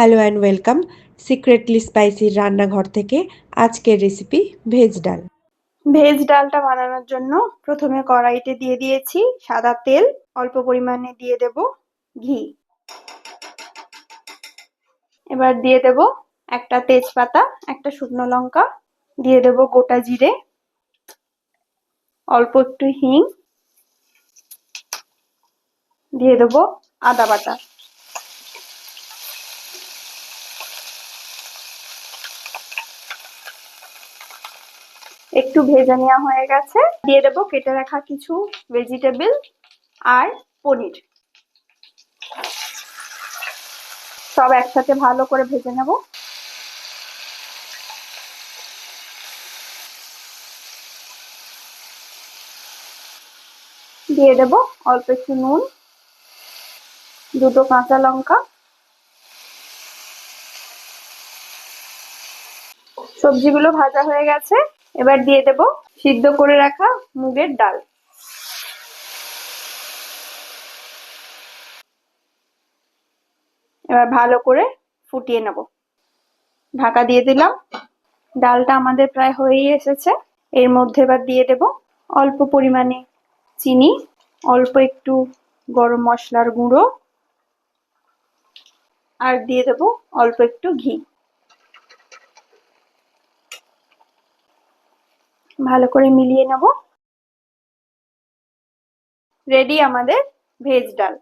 Hello and welcome secretly স্পাইসির রান্নাঘর থেকে আজকের রেসিপি ভেজ ডাল। ভেজ ডালটা বানানোর জন্য প্রথমে কড়াইতে দিয়ে দিয়েছি সাদা তেল, অল্প পরিমাণে দিয়ে দেব ঘি। এবার দিয়ে দেব একটা তেজপাতা, একটা শুকনো লঙ্কা, দিয়ে দেব গোটা জিরে, অল্প একটু হিং, দিয়ে দেব আদা বাটা। একটু ভেজে নেওয়া হয়ে গেছে। দিয়ে দেবো কেটে রাখা কিছু ভেজিটেবল আর পনির। সব একসাথে ভালো করে ভেজে নেব। দিয়ে দেব অল্প একটু নুন, দুটো কাঁচা লঙ্কা। সবজিগুলো ভাজা হয়ে গেছে। এবার দিয়ে দেব সিদ্ধ করে রাখা মুগের ডাল। এবার ভালো করে ফুটিয়ে নেব। ঢাকা দিয়ে দিলাম। ডালটা আমাদের প্রায় হয়েই এসেছে। এর মধ্যে এবার দিয়ে দেব অল্প পরিমাণে চিনি, অল্প একটু গরম মশলার গুঁড়ো, আর দিয়ে দেব অল্প একটু ঘি। ভালো করে মিলিয়ে নেব। রেডি আমাদের ভেজ ডাল।